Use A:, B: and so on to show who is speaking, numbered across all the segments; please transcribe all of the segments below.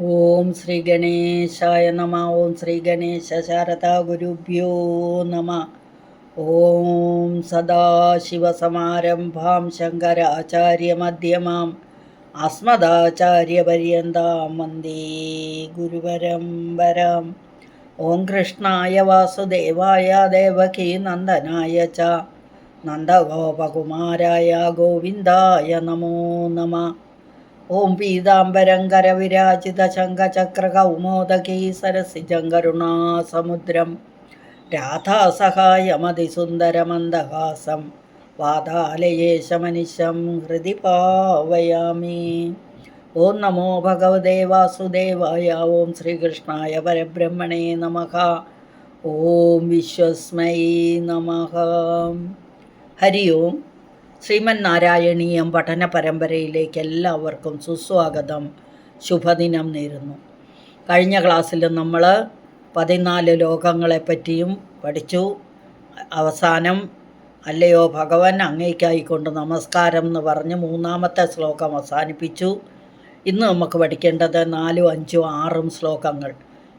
A: ഓം ശ്രീ ഗണേശായ നമ ഓം ശ്രീ ഗണേശ ശാരദാ ഗുരുഭ്യോ നമ. ഓം സദാശിവസമാരംഭാം ശങ്കരാചാര്യമധ്യമാം അസ്മദാചാര്യപര്യന്താം വന്ദേ ഗുരുപരമ്പരാം ഓം കൃഷ്ണായ വാസുദേവായ ദേവകീ നന്ദനായ ച. നന്ദഗോപകുമാരായ ഗോവിന്ദായ നമോ നമ. ഓം പീതാംബരം കരവിരാജിത ശംഖചക്ര കൗമോദകീ സരസിജം കരുണാസമുദ്രം രാധാസഹായമതിസുന്ദരമന്ദഹാസം. വാതാലയേശമനിശം ഹൃദി പാവയാമി. ഓം നമോ ഭഗവതേ വാസുദേവായ ഓം ശ്രീകൃഷ്ണായ പരബ്രഹ്മണേ നമഃ. ഓം വിശ്വസ്മൈ നമഃ. ഹരി ഓം. ശ്രീമൻ നാരായണീയം പഠന പരമ്പരയിലേക്ക് എല്ലാവർക്കും സുസ്വാഗതം. ശുഭദിനം നേരുന്നു. കഴിഞ്ഞ ക്ലാസ്സിൽ നമ്മൾ പതിനാല് ലോകങ്ങളെപ്പറ്റിയും പഠിച്ചു. അവസാനം അല്ലയോ ഭഗവൻ അങ്ങേക്കായിക്കൊണ്ട് നമസ്കാരം എന്ന് പറഞ്ഞ് മൂന്നാമത്തെ ശ്ലോകം അവസാനിപ്പിച്ചു. ഇന്ന് നമുക്ക് പഠിക്കേണ്ടത് നാലും അഞ്ചും ആറും ശ്ലോകങ്ങൾ.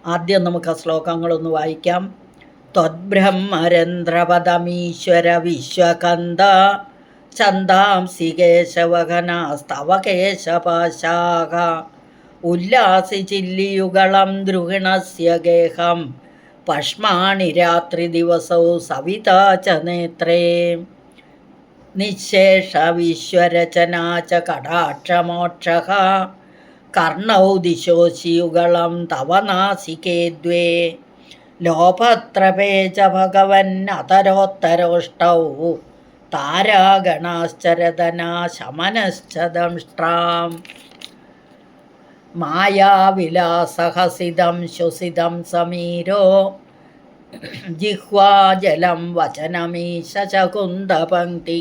A: ആദ്യം നമുക്ക് ആ ശ്ലോകങ്ങളൊന്ന് വായിക്കാം. ത്വദ്ബ്രഹ്മരന്ധ്രപദമീശ്വര വിശ്വകന്ത ഛന്ദാംസി കേശവഘനാസ്തവ കേശപാശാഖ ഉല്ലാസി ചില്ലിയുഗളം ദ്രുഹിണസ്യ ഗേഹം. പഷ്മാണി രാത്രി ദിവസവും സവിത ച നേത്രേ. നിശേഷവിശ്വരചനാ ച കടാക്ഷമോക്ഷ കർണൗ ദിശോശിയുഗളം തവ നാസികേ ദ്വേ. ലോഭത്രപേ ച ഭഗവൻ അതരോത്തരോഷ്ടൗ. താരാഗണാശ്ചരതനാ ശമനശ്ച ദംഷ്ട്രാം മായാവിലാസഹസിതം ശ്വസിതം സമീരോ ജിഹ്വാജലം വചനമീശകുന്ദപങ്ക്തി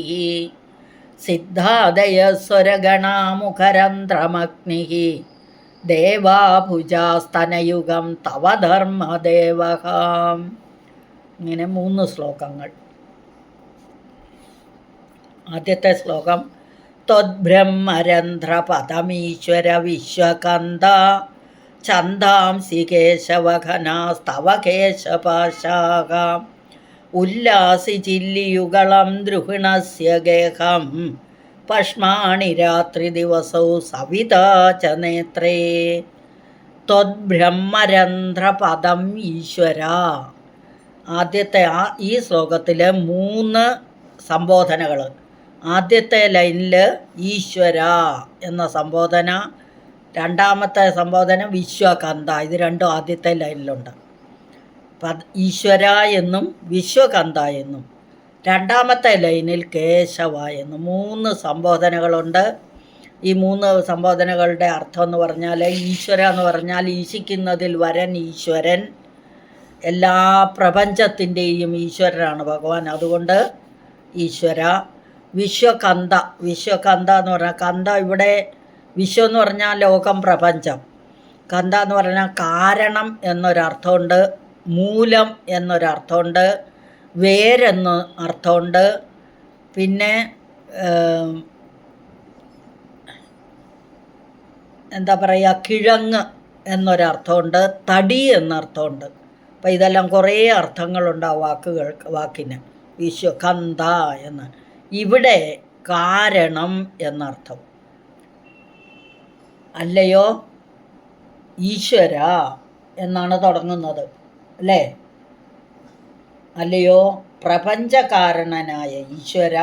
A: സിദ്ധാദയസ്വരഗണാമുഖരന്ധ്രമഗ്നി ദേവാഭുജാസ്തനയുഗം തവ ഇങ്ങനെ മൂന്ന് ശ്ലോകങ്ങൾ. ആദ്യത്തെ ശ്ലോകം ത്വദ്ബ്രഹ്മരന്ധ്രപദമീശ്വര വിശ്വകന്ത ചന്ദാംസി കേശവഘനാസ്തവ കേശപാശാക ഉല്ലാസി ചില്ലിയുഗളം ദ്രുഹിണസ്യ ഗേഹം പഷ്മാണി രാത്രി ദിവസൗ സവിതാ ച നേത്രേ ത്വദ്ബ്രഹ്മരന്ധ്രപദം ഈശ്വര. ആദ്യത്തെ ആ ഈ ശ്ലോകത്തിലെ മൂന്ന് സംബോധനകൾ ആദ്യത്തെ ലൈനിൽ ഈശ്വര എന്ന സംബോധന രണ്ടാമത്തെ സംബോധന വിശ്വകന്ത ഇത് രണ്ടും ആദ്യത്തെ ലൈനിലുണ്ട്. ഈശ്വര എന്നും വിശ്വകന്ത എന്നും. രണ്ടാമത്തെ ലൈനിൽ കേശവ എന്നും. മൂന്ന് സംബോധനകളുണ്ട്. ഈ മൂന്ന് സംബോധനകളുടെ അർത്ഥം എന്ന് പറഞ്ഞാൽ ഈശ്വര എന്ന് പറഞ്ഞാൽ ഈശിക്കുന്നതിൽ വരൻ ഈശ്വരൻ എല്ലാ പ്രപഞ്ചത്തിന്റെയും ഈശ്വരനാണ് ഭഗവാൻ. അതുകൊണ്ട് ഈശ്വര വിശ്വകന്ത. വിശ്വകന്ത എന്ന് പറഞ്ഞാൽ കന്ത ഇവിടെ വിശ്വം എന്ന് പറഞ്ഞാൽ ലോകം പ്രപഞ്ചം. കന്ത എന്ന് പറഞ്ഞാൽ കാരണം എന്നൊരർത്ഥമുണ്ട് മൂലം എന്നൊരർത്ഥമുണ്ട് വേരെന്ന് അർത്ഥമുണ്ട്. പിന്നെ എന്താ പറയുക കിഴങ്ങ് എന്നൊരർത്ഥമുണ്ട് തടി എന്നർത്ഥമുണ്ട്. അപ്പം ഇതെല്ലാം കുറേ അർത്ഥങ്ങളുണ്ട് ആ വാക്കുകൾ വാക്കിന്. വിശ്വകന്ത എന്ന്. ഇവിടെ കാരണം എന്നർത്ഥം. അല്ലയോ? ഈശ്വര എന്നാണ് തുടങ്ങുന്നത് അല്ലേ? അല്ലയോ? പ്രപഞ്ചകാരണനായ ഈശ്വര.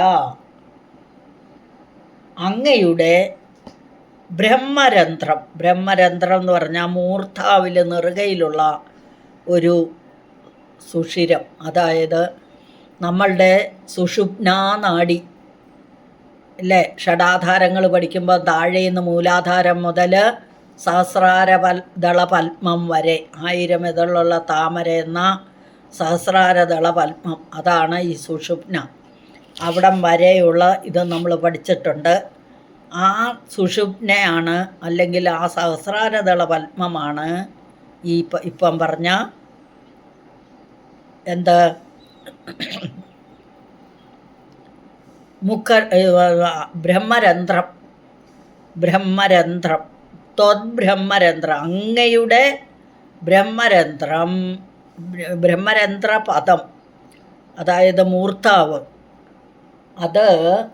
A: അങ്ങയുടെ ബ്രഹ്മരന്ധ്രം ബ്രഹ്മരന്ധ്രം എന്ന് പറഞ്ഞാൽ മൂർധാവിൽ നെറുകയിലുള്ള ഒരു സുഷിരം അതായത് നമ്മളുടെ സുഷുപ്നാനാടി അല്ലേ? ഷഡാധാരങ്ങൾ പഠിക്കുമ്പോൾ താഴെ നിന്ന് മൂലാധാരം മുതൽ സഹസ്രാര പൽ ദളപത്മം വരെ. ആയിരം ഇതളുള്ള താമര എന്ന സഹസ്രാരദള പത്മം അതാണ് ഈ സുഷുപ്ന. അവിടം വരെയുള്ള ഇത് നമ്മൾ പഠിച്ചിട്ടുണ്ട്. ആ സുഷുപ്നയാണ് അല്ലെങ്കിൽ ആ സഹസ്രാരദള പത്മമാണ് ഈ ഇപ്പം പറഞ്ഞ എന്ത്? മുഖ ബ്രഹ്മരന്ധ്രം ബ്രഹ്മരന്ധ്രം ത്വദ്ബ്രഹ്മരന്ധ്ര അങ്ങയുടെ ബ്രഹ്മരന്ധ്രം ബ്ര- ബ്രഹ്മരന്ധ്ര പദം അതായത് മൂർത്താവ്. അത്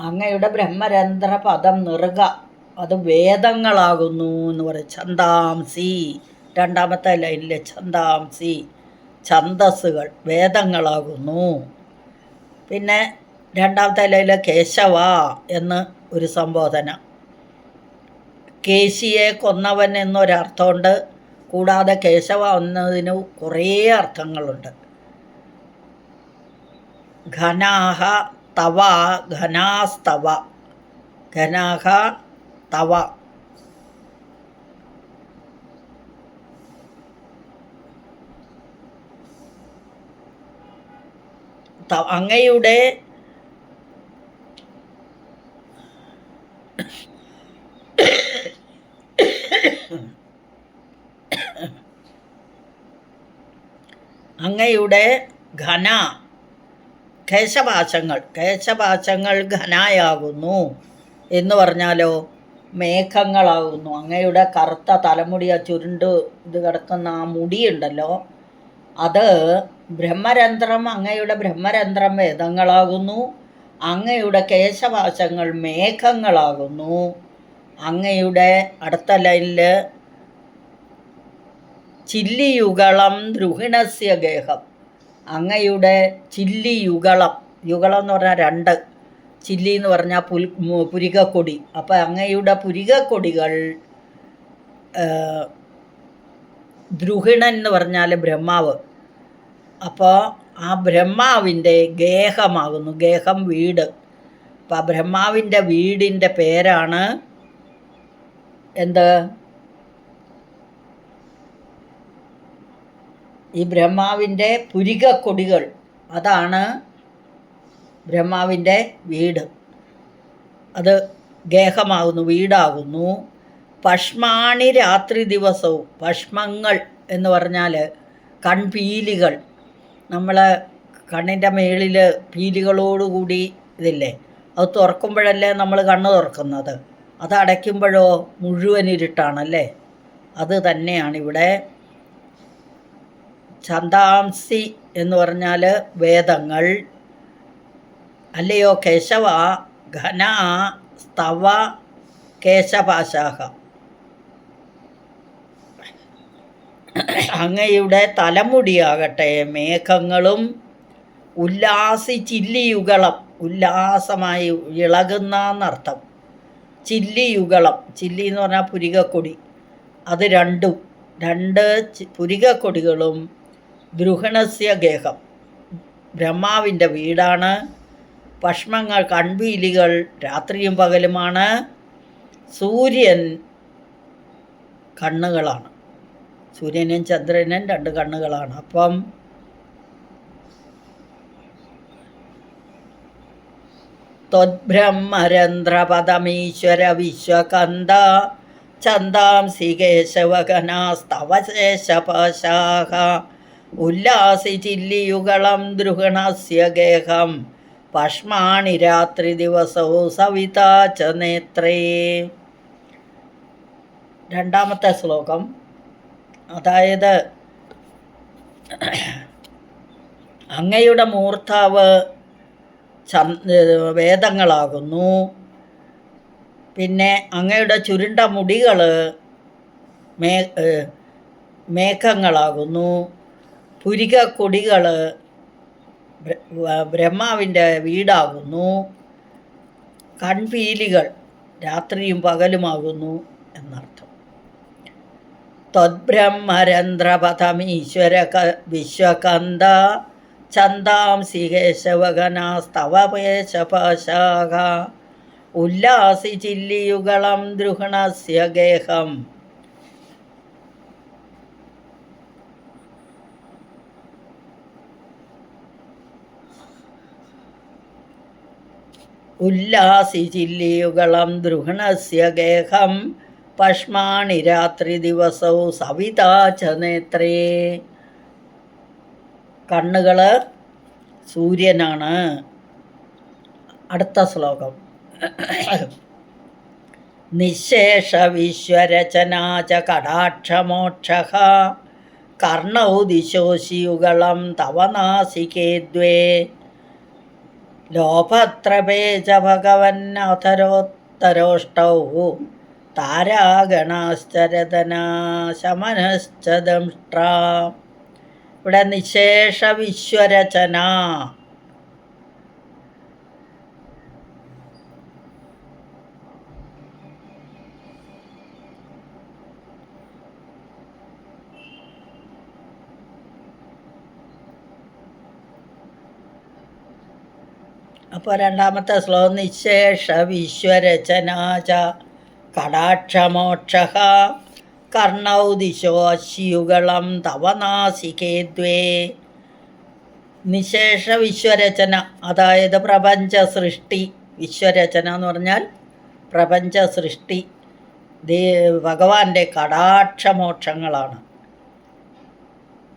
A: അങ്ങയുടെ ബ്രഹ്മരന്ധ്ര പദം നിറുക. അത് വേദങ്ങളാകുന്നു എന്ന് പറയും. ചന്താംസി രണ്ടാമത്തെ ലൈനിലെ ഛന്ദാംസി. ഛന്ദസ്സുകൾ വേദങ്ങളാകുന്നു. പിന്നെ രണ്ടാമത്തെ ലൈല കേശവ എന്ന് ഒരു സംബോധന. കേശിയെ കൊന്നവൻ എന്നൊരർത്ഥമുണ്ട്. കൂടാതെ കേശവ എന്നതിന് കുറേ അർത്ഥങ്ങളുണ്ട്. ഘനാഹ തവ ഘനാസ്തവ. ഘനാഹ തവ. അങ്ങയുടെ അങ്ങയുടെ ഘന കേശപാശങ്ങൾ കേശപാശങ്ങൾ ഘനായാകുന്നു എന്ന് പറഞ്ഞാലോ? മേഘങ്ങളാകുന്നു. അങ്ങയുടെ കറുത്ത തലമുടി ആ ചുരുണ്ട് ഇത് കിടക്കുന്ന ആ മുടിയുണ്ടല്ലോ. അത് ബ്രഹ്മരന്ധ്രം അങ്ങയുടെ ബ്രഹ്മരന്ധ്രം വേദങ്ങളാകുന്നു. അങ്ങയുടെ കേശവാശങ്ങൾ മേഘങ്ങളാകുന്നു. അങ്ങയുടെ അടുത്ത ലൈനിൽ ചില്ലിയുഗളം ദ്രുഹിണസ്യ ഗേഹം. അങ്ങയുടെ ചില്ലിയുഗളം യുഗളം എന്ന് പറഞ്ഞാൽ രണ്ട്. ചില്ലി എന്ന് പറഞ്ഞാൽ പുൽ പുരികക്കൊടി. അപ്പം അങ്ങയുടെ പുരികക്കൊടികൾ ദ്രുഹിണൻ എന്ന് പറഞ്ഞാൽ ബ്രഹ്മാവ്. അപ്പോൾ ആ ബ്രഹ്മാവിന്റെ ഗേഹമാകുന്നു. ഗേഹം വീട്. അപ്പോൾ ആ ബ്രഹ്മാവിന്റെ വീടിന്റെ പേരാണ് എന്ത്? ഈ ബ്രഹ്മാവിന്റെ പുരികക്കൊടികൾ. അതാണ് ബ്രഹ്മാവിന്റെ വീട്. അത് ഗേഹമാകുന്നു വീടാകുന്നു. പഷ്മാണി രാത്രി ദിവസവും പഷ്മങ്ങൾ എന്ന് പറഞ്ഞാൽ കൺപീലികൾ. നമ്മൾ കണ്ണിന്റെ മേളിൽ പീലികളോടുകൂടി ഇതില്ലേ അത് തുറക്കുമ്പോഴല്ലേ നമ്മൾ കണ്ണ് തുറക്കുന്നത്. അത് അടയ്ക്കുമ്പോഴോ മുഴുവൻ ഇരുട്ടാണല്ലേ? അത് തന്നെയാണ് ഇവിടെ ഛന്ദാംസി എന്ന് പറഞ്ഞാൽ വേദങ്ങൾ. അല്ലയോ കേശവ ഘന സ്തവ കേശപാശാഹ. അങ്ങയുടെ തലമുടിയാകട്ടെ മേഘങ്ങളും ഉല്ലാസി ചില്ലിയുഗളം ഉല്ലാസമായി ഇളകുന്ന എന്നർത്ഥം ചില്ലിയുഗളം ചില്ലി എന്ന് പറഞ്ഞാൽ പുരികക്കൊടി. അത് രണ്ടും രണ്ട് പുരികക്കൊടികളും ദ്രുഹണസ്യ ഗേഹം ബ്രഹ്മാവിന്റെ വീടാണ് പഷ്മങ്ങൾ കൺവീലികൾ രാത്രിയും പകലുമാണ് സൂര്യൻ കണ്ണുകളാണ്. സൂര്യനും ചന്ദ്രനും രണ്ട് കണ്ണുകളാണ്. അപ്പം ത്വദ്ബ്രഹ്മരന്ധ്രപദമീശ്വര വിശ്വകന്ദ ചന്ദാംസി കേശവകനാസ്തവശേഷപാശാഹ ഉല്ലാസി ചില്ലിയുഗളം ദ്രുഹണസ്യ ഗേഹം പഷ്മാണി രാത്രി ദിവസവും സവിതാ ച നേത്രേ. രണ്ടാമത്തെ ശ്ലോകം. അതായത് അങ്ങയുടെ മൂർത്താവ് വേദങ്ങളാകുന്നു. പിന്നെ അങ്ങയുടെ ചുരുണ്ട മുടികൾ മേ മേഘങ്ങളാകുന്നു. പുരിക കൊടികൾ ബ്രഹ്മാവിന്റെ വീടാകുന്നു. കൺപീലികൾ രാത്രിയും പകലുമാകുന്നു. ത്വദ്ബ്രഹ്മരന്ധ്രപഥമീശ്വര വിശ്വകന്ത ചന്ദാംസി കേശവഗനാസ്തവപേശപാശാഖ ഉല്ലാസി ചില്ലിയുഗളം ദ്രുഹണസ്യ ഗേഹം ഉല്ലാസി ചില്ലിയുഗളം ദ്രുഹണസ്യ ഗേഹം പഷ്മാണി രാത്രി ദിവസവും സവിതാ ച നേത്രേ കണ്ണുകൾ സൂര്യനാണ്. അടുത്ത ശ്ലോകം. നിശേഷവിശ്വരചനാ ച കടാക്ഷമോക്ഷ കർണൗ ദിശോശിയുഗളം തവ നാസികേ ദ്വേ. ഭഗവന്നധരോത്തരോഷ്ടൗ താരാഗണാശ്ചരതനാശമനശ്ച ദംഷ്ട്രാ ഇവിടെ നിശേഷ വിശ്വരചന. അപ്പോൾ രണ്ടാമത്തെ ശ്ലോകം നിശേഷ വിശ്വരചനാച കടാക്ഷമോക്ഷ. കർണൗ ദിശോ അശ്യുഗളം തവ നാസികേ ദ്വേ. നിശേഷ വിശ്വരചന അതായത് പ്രപഞ്ച സൃഷ്ടി. വിശ്വരചന എന്ന് പറഞ്ഞാൽ പ്രപഞ്ച സൃഷ്ടി. ദേ ഭഗവാന്റെ കടാക്ഷമോക്ഷങ്ങളാണ്.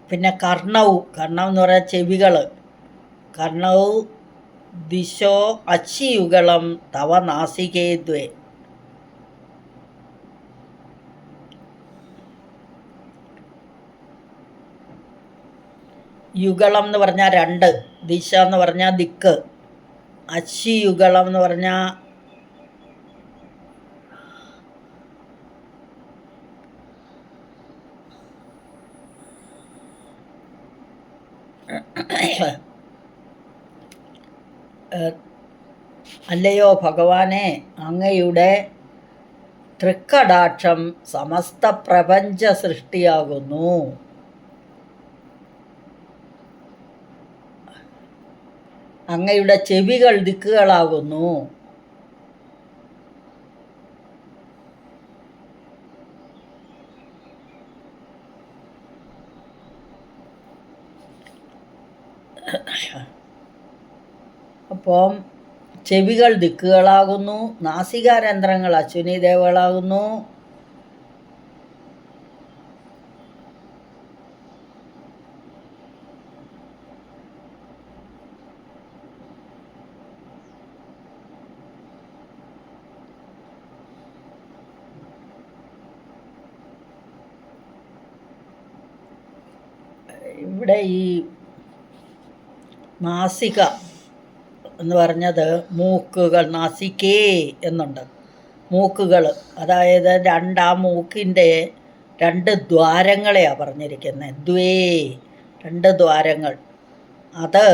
A: പിന്നെ കർണൗ കർണം എന്ന് പറയാൻ ചെവികൾ. കർണൗ ദിശോ അച്ചിയുഗളം തവ നാസികേ യുഗളം എന്ന് പറഞ്ഞാൽ രണ്ട് ദിശ എന്ന് പറഞ്ഞാൽ ദിക്ക്. അശിയുഗളം എന്ന് പറഞ്ഞാൽ അല്ലയോ ഭഗവാനെ അങ്ങയുടെ തൃക്കടാക്ഷം സമസ്ത പ്രപഞ്ച സൃഷ്ടിയാകുന്നു. അങ്ങയുടെ ചെവികൾ ദിക്കുകളാകുന്നു. അപ്പം ചെവികൾ ദിക്കുകളാകുന്നു. നാസികാരന്ധ്രങ്ങൾ അശ്വിനി ദേവകളാകുന്നു. ഇവിടെ ഈ നാസിക എന്ന് പറഞ്ഞത് മൂക്കുകൾ നാസിക്കേ എന്നുണ്ട്. മൂക്കുകൾ അതായത് രണ്ട് മൂക്കിന്റെ രണ്ട് ദ്വാരങ്ങളെയാണ് പറഞ്ഞിരിക്കുന്നത് ദ്വേ രണ്ട് ദ്വാരങ്ങൾ. അത്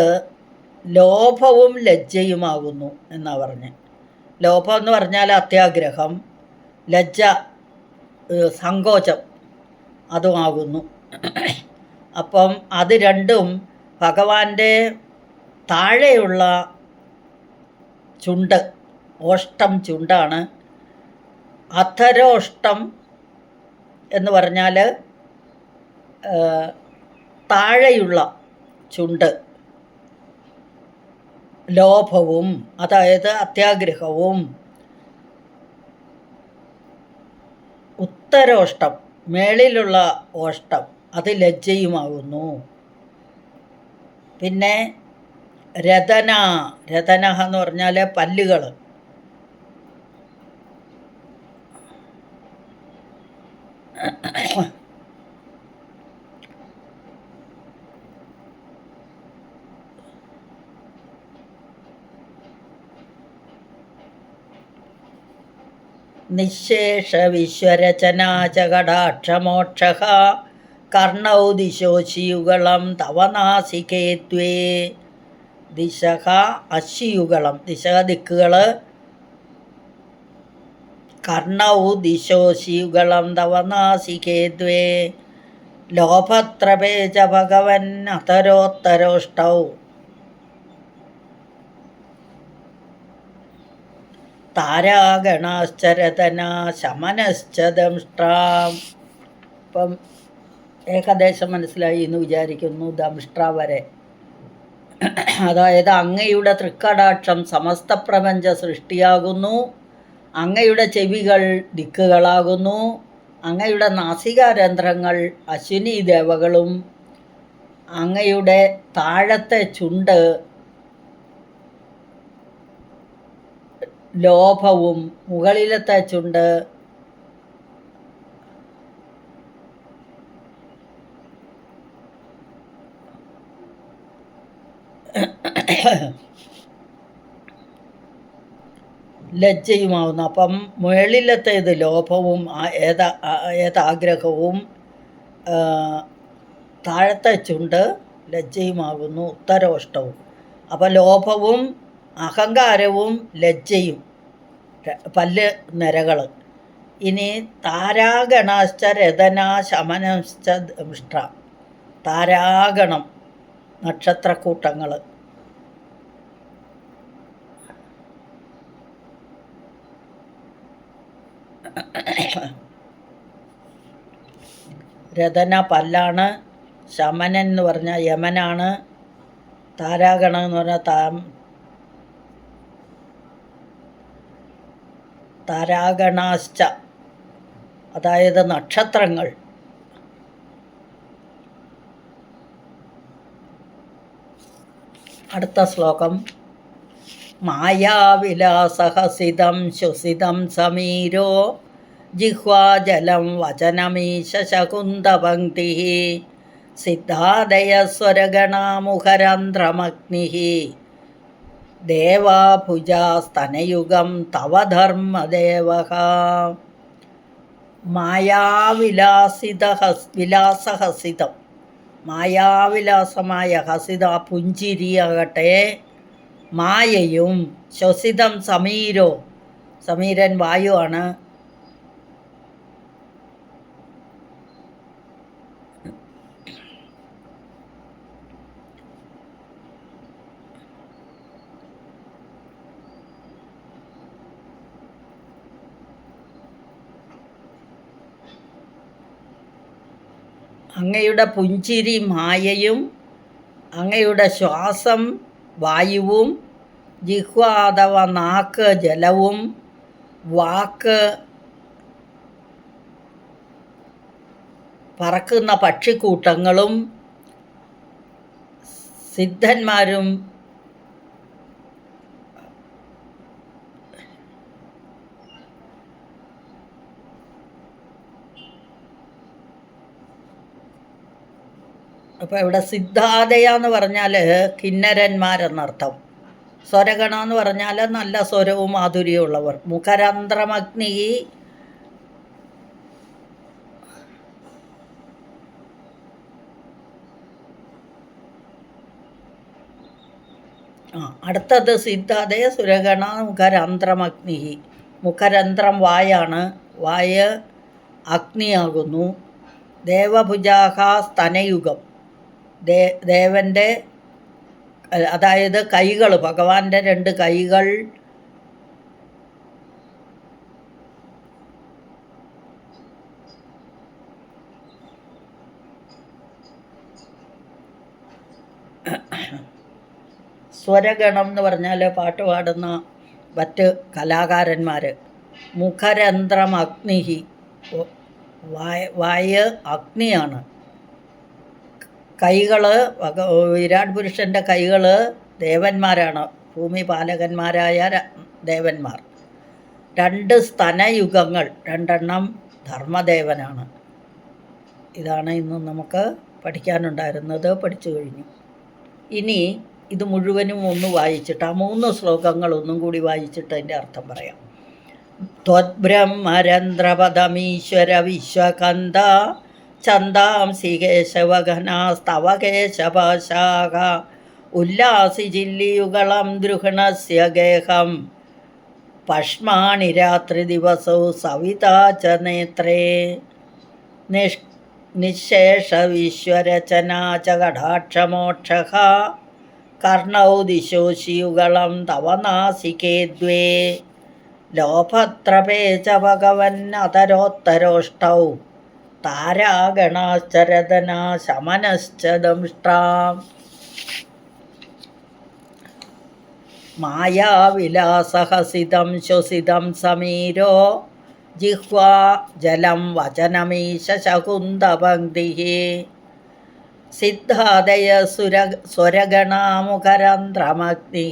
A: ലോഭവും ലജ്ജയുമാകുന്നു എന്നാണ് പറഞ്ഞത് ലോഭം എന്ന് പറഞ്ഞാൽ അത്യാഗ്രഹം ലജ്ജ സങ്കോചം അതുമാകുന്നു അപ്പം അത് രണ്ടും ഭഗവാന്റെ താഴെയുള്ള ചുണ്ട് ഓഷ്ടം ചുണ്ടാണ്. അധരോഷ്ടം എന്ന് പറഞ്ഞാൽ താഴെയുള്ള ചുണ്ട്. ലോഭവും അതായത് അത്യാഗ്രഹവും. ഉത്തരോഷ്ടം മേളിലുള്ള ഓഷ്ടം. അത് ലജ്ജയുമാകുന്നു പിന്നെ രതന രതന എന്ന് പറഞ്ഞാൽ പല്ലുകൾ നിശേഷ വിശ്വരചനാച കടാക്ഷമോക്ഷ കർണൗ ദിശോ ശിയുകളം തവനാസികേത്വേ ദിശക അശിയുഗളം ദിശക ദിക്കുകൾ കർണൗ ദിശോ ശിയുകളം തവനാസികേത്വേ ദ്വേ ലോഭത്രപേ ച ഭഗവൻ അതരോത്തരോഷ്ടൗ താരാഗണാശ്ചരതന ശമനശ്ച ദംഷ്ട്രാം ഇപ്പം ഏകദേശം മനസ്സിലായി എന്ന് വിചാരിക്കുന്നു ദംഷ്ട്ര വരെ. അതായത് അങ്ങയുടെ തൃക്കടാക്ഷം സമസ്ത പ്രപഞ്ച സൃഷ്ടിയാകുന്നു. അങ്ങയുടെ ചെവികൾ ദിക്കുകളാകുന്നു. അങ്ങയുടെ നാസികാരന്ധ്രങ്ങൾ അശ്വിനി ദേവകളും. അങ്ങയുടെ താഴത്തെ ചുണ്ട് ലോഭവും മുകളിലത്തെ ചുണ്ട് ലജ്ജയുമാവുന്നു. അപ്പം മുകളിലത്തേത് ലോഭവും ഏത ഏതാഗ്രഹവും താഴത്തെ ചുണ്ട് ലജ്ജയുമാകുന്നു ഉത്തരോഷ്ടവും. അപ്പം ലോഭവും അഹങ്കാരവും ലജ്ജയും പല്ല് നിരകൾ ഇനി താരാഗണാശ്ച രഥന ശമനശ്ച താരാഗണം. നക്ഷത്രക്കൂട്ടങ്ങൾ രഥന പല്ലാണ് ശമനൻ എന്ന് പറഞ്ഞാൽ യമനാണ് താരാഗണം എന്ന് പറഞ്ഞാൽ താ താരാഗണാശ്ച അതായത് നക്ഷത്രങ്ങൾ. അടുത്ത ശ്ലോകം. മായാവിലാസഹസിതം ശ്വസിതം സമീരോ ജിഹ്വാജലം വചനമീശ ശകുന്തപങ്ക്തി സിദ്ധാദയസ്വരഗണാമുഖരന്ധ്രമഗ്നി ദേവാഭുജാസ്തനയുഗം തവ ധർമ്മദേവ മായാവിലാസിത വിലാസഹസിതം മായാവിലാസമായ ഹസിത പുഞ്ചിരിയാകട്ടെ. മായയും ശ്വസിതം സമീരോ സമീരൻ വായുവാണ് അങ്ങയുടെ പുഞ്ചിരി മായയും അങ്ങയുടെ ശ്വാസം വായുവും ജിഹ്വ അഥവാ നാക്ക് ജലവും വാക്ക് പറക്കുന്ന പക്ഷിക്കൂട്ടങ്ങളും സിദ്ധന്മാരും അപ്പോൾ ഇവിടെ സിദ്ധാതയ എന്ന് പറഞ്ഞാൽ കിന്നരന്മാരെന്നർത്ഥം. സ്വരഗണ എന്ന് പറഞ്ഞാൽ നല്ല സ്വരവും മാധുര്യവും ഉള്ളവർ മുഖരന്ധ്രമഗ്നി ആ അടുത്തത് സിദ്ധാതയ സുരഗണ മുഖരന്ധ്രമഗ്നി. മുഖരന്ധ്രം വായാണ്. വായ അഗ്നിയാകുന്നു. ദേവഭുജാഹ സ്തനയുഗം ദേ ദേവന്റെ അതായത് കൈകൾ ഭഗവാന്റെ രണ്ട് കൈകൾ. സ്വരഗണം എന്ന് പറഞ്ഞാൽ പാട്ട് പാടുന്ന മറ്റ് കലാകാരന്മാർ മുഖരന്ധ്രം അഗ്നിഹി. വായ വായ അഗ്നിയാണ്. കൈകൾ വിരാട് പുരുഷന്റെ കൈകൾ ദേവന്മാരാണ്. ഭൂമി പാലകന്മാരായ ദേവന്മാർ. രണ്ട് സ്തനയുഗങ്ങൾ രണ്ടെണ്ണം ധർമ്മദേവനാണ്. ഇതാണ് ഇന്ന് നമുക്ക് പഠിക്കാനുണ്ടായിരുന്നത് പഠിച്ചു കഴിഞ്ഞു. ഇനി ഇത് മുഴുവനും ഒന്ന് വായിച്ചിട്ട് ആ മൂന്ന് ശ്ലോകങ്ങൾ ഒന്നും കൂടി വായിച്ചിട്ട് അതിന്റെ അർത്ഥം പറയാം. ത്വദ്ബ്രഹ്മരന്ധ്രപദമീശ്വര വിശ്വകന്ത ചന്ദാംസി കേശവഘനാസ്തവ കേശപാശാഖ ഉല്ലാസി ജില്ലിയുഗളം ദ്രുഹണസ്യ ഗേഹം. പഷ്മാണി രാത്രി ദിവസവും സവിതാ ച നേത്രേ. നിഷ് നിശേഷവിശ്വരചനാ ച കടാക്ഷമോക്ഷ കർണൗ ദിശോശിയുഗളം തവ നാസികേ ദ്വേ. ലോഭത്രപേ ച ഭഗവന്നതരോത്തരോഷ്ടൗ. താരാഗണാശ്ചരതനാ ശമനശ്ചദംഷ്ടാം മായാവിലാസഹസിതം ശ്വസിതം സമീരോ. ജിഹ്വാ ജലം വചനമീശ ശകുന്തപങ്ക്തി സിദ്ധാദയ സുര സ്വരഗണാമുഖരന്ധ്രമഗ്നി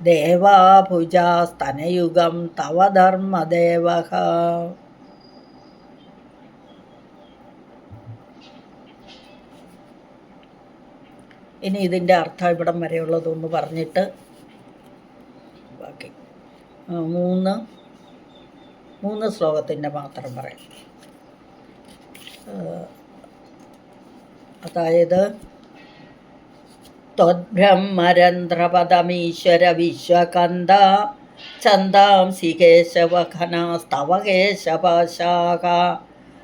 A: ദേവാഭുജാസ്തനയുഗം തവ ധർമ്മദേവഃ. ഇനി ഇതിന്റെ അർത്ഥം ഇവിടം വരെയുള്ളതൊന്ന് പറഞ്ഞിട്ട് ബാക്കി. മൂന്ന്. മൂന്ന് ശ്ലോകത്തിന്റെ മാത്രം പറയാം. അതായത് ത്വദ്ബ്രഹ്മരന്ധ്രപദമീശ്വര വിശ്വകന്ത ചന്ദാംസി കേശവഘനാസ്തവ കേശപാശാക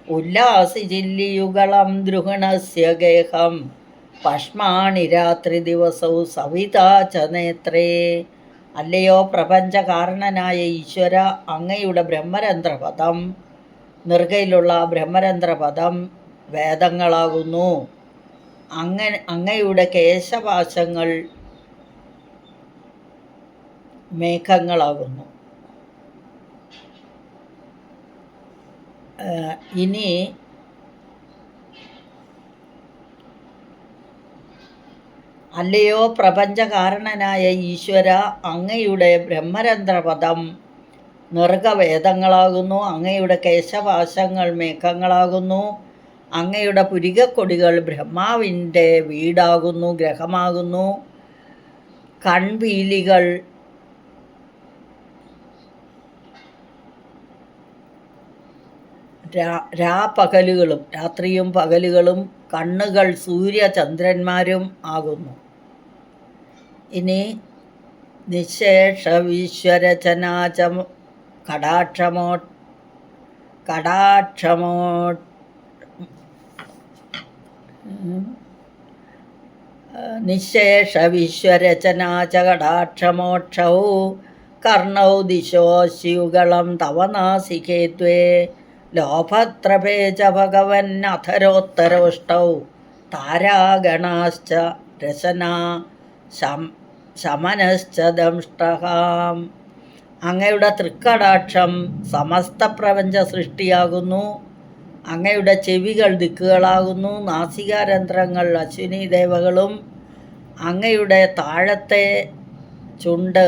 A: ഉല്ലാസി ജില്ലിയുഗളം ദ്രുഹണസ്യ ഗേഹം പഷ്മാണി രാത്രി ദിവസവും സവിതാ ച നേത്രേ അല്ലയോ പ്രപഞ്ചകാരണനായ ഈശ്വര അങ്ങയുടെ ബ്രഹ്മരന്ധ്രപദം. നിർഗയിലുള്ള ബ്രഹ്മരന്ധ്രപദം വേദങ്ങളാകുന്നു. അങ്ങ അങ്ങയുടെ കേശപാശങ്ങൾ മേഘങ്ങളാകുന്നു. ഇനി അല്ലയോ പ്രപഞ്ചകാരണനായ ഈശ്വര അങ്ങയുടെ ബ്രഹ്മരന്ധ്രപദം. നിർഗവേദങ്ങളാകുന്നു അങ്ങയുടെ കേശവാശങ്ങൾ മേഘങ്ങളാകുന്നു അങ്ങയുടെ പുരികക്കൊടികൾ ബ്രഹ്മാവിന്റെ വീടാകുന്നു ഗ്രഹമാകുന്നു. കൺവീലികൾ രാ രാപകലുകളും രാത്രിയും പകലുകളും കണ്ണുകൾ സൂര്യചന്ദ്രന്മാരും ആകുന്നു. ഇനി നിശേഷവീശ്വരചനാച കടാക്ഷമോ കടാക്ഷമോ ഉം. നിശേഷ വിശ്വരചനാച കടാക്ഷമോക്ഷൗ കർണൗ ദിശോ സ്യുഗളം തവ നാസികേ ത്വേ ലോഭത്രപേ ച ഭഗവൻ അധരോത്തരോഷ്ടൗ താരാഗണാശ്ച രസനാ ശം ശമനശ്ച ദംഷ്ടഹാം അങ്ങയുടെ തൃക്കടാക്ഷം സമസ്ത പ്രപഞ്ച സൃഷ്ടിയാകുന്നു. അങ്ങയുടെ ചെവികൾ ദിക്കുകളാകുന്നു. നാസികാരന്ധ്രങ്ങൾ അശ്വിനി ദേവകളും അങ്ങയുടെ താഴത്തെ ചുണ്ട്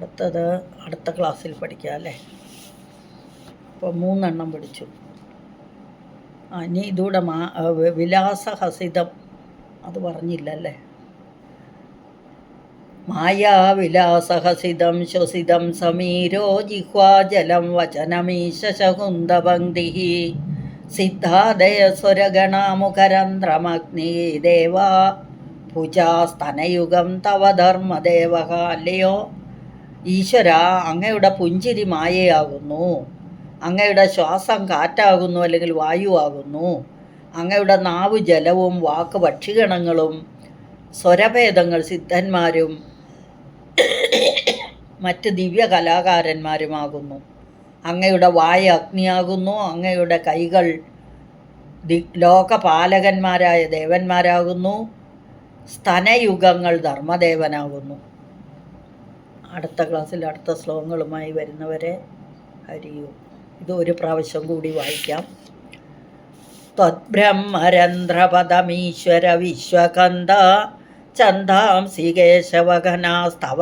A: അടുത്തത് അടുത്ത ക്ലാസ്സിൽ പഠിക്കാം അല്ലേ? അപ്പോൾ മൂന്നെണ്ണം പിടിച്ചു ആ ഇനി ഇതൂടെ മാ വിലാസഹസിതം അത് പറഞ്ഞില്ല അല്ലേ മായാവിലാസഹസിതം ശ്വസിതം സമീരോ ജിഹ്വാജലം വചനമീശകുന്ദപങ്ക്തി സിദ്ധാദയസ്വരഗണാമുഖരന്ധ്രമഗ്നി ദേവാ. ഭുജാസ്തനയുഗം തവ അല്ലയോ ഈശ്വര അങ്ങയുടെ പുഞ്ചിരി മായയാകുന്നു. അങ്ങയുടെ ശ്വാസം കാറ്റാകുന്നു അല്ലെങ്കിൽ വായുവാകുന്നു. അങ്ങയുടെ നാവ് ജലവും വാക്ക് ഭക്ഷിഗണങ്ങളും സ്വരഭേദങ്ങൾ സിദ്ധന്മാരും മറ്റ് ദിവ്യ കലാകാരന്മാരുമാകുന്നു. അങ്ങയുടെ വായ അഗ്നിയാകുന്നു. അങ്ങയുടെ കൈകൾ ദി ലോകപാലകന്മാരായ ദേവന്മാരാകുന്നു. സ്തനയുഗങ്ങൾ ധർമ്മദേവനാകുന്നു. അടുത്ത ക്ലാസ്സിൽ അടുത്ത ശ്ലോകങ്ങളുമായി വരുന്നവരെ ഹരിയു. ഇത് ഒരു പ്രാവശ്യം കൂടി വായിക്കാം. ത്വദ്ബ്രഹ്മരന്ധ്രപദമീശ്വര വിശ്വകന്ത ചന്ദാംസി കേശവഘനാസ്തവ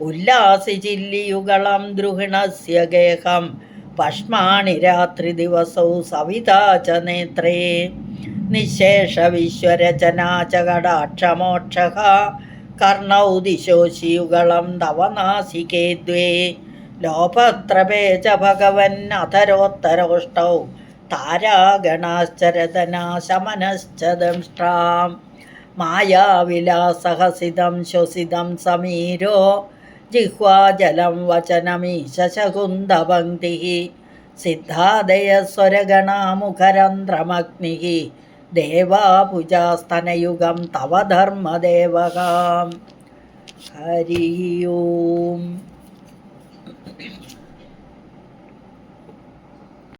A: ഉല്ലാസി ചില്ലിയുഗളം ദ്രുഹിണസ്യ ഗേഹം. പഷ്മാണി രാത്രി ദിവസവും സവിതാച നേത്രേ. നിശേഷ വിശ്വരചനാ ച കടാക്ഷമോക്ഷ കർണൗ ദിശോ തവ തവനാസികേ ദ്വേ. ലോഭത്രപേ ച ഭഗവൻ അധരോത്തരോഷ്ടൗ. താരാഗണാശ്ചരതനാശമനശ്ചദംഷ്ട്രാം മായാവിലാസഹസിതം ശ്വസിതം സമീരോ. ജിഹ്വാജലം വചനമീശകുന്ദപങ്ക്തി സിദ്ധാദയസ്വരഗണാമുഖരന്ധ്രമഗ്നി ദേവാപുജാസ്തനയുഗം തവ ധർമ്മദേവകാം. ഹരി ഓം.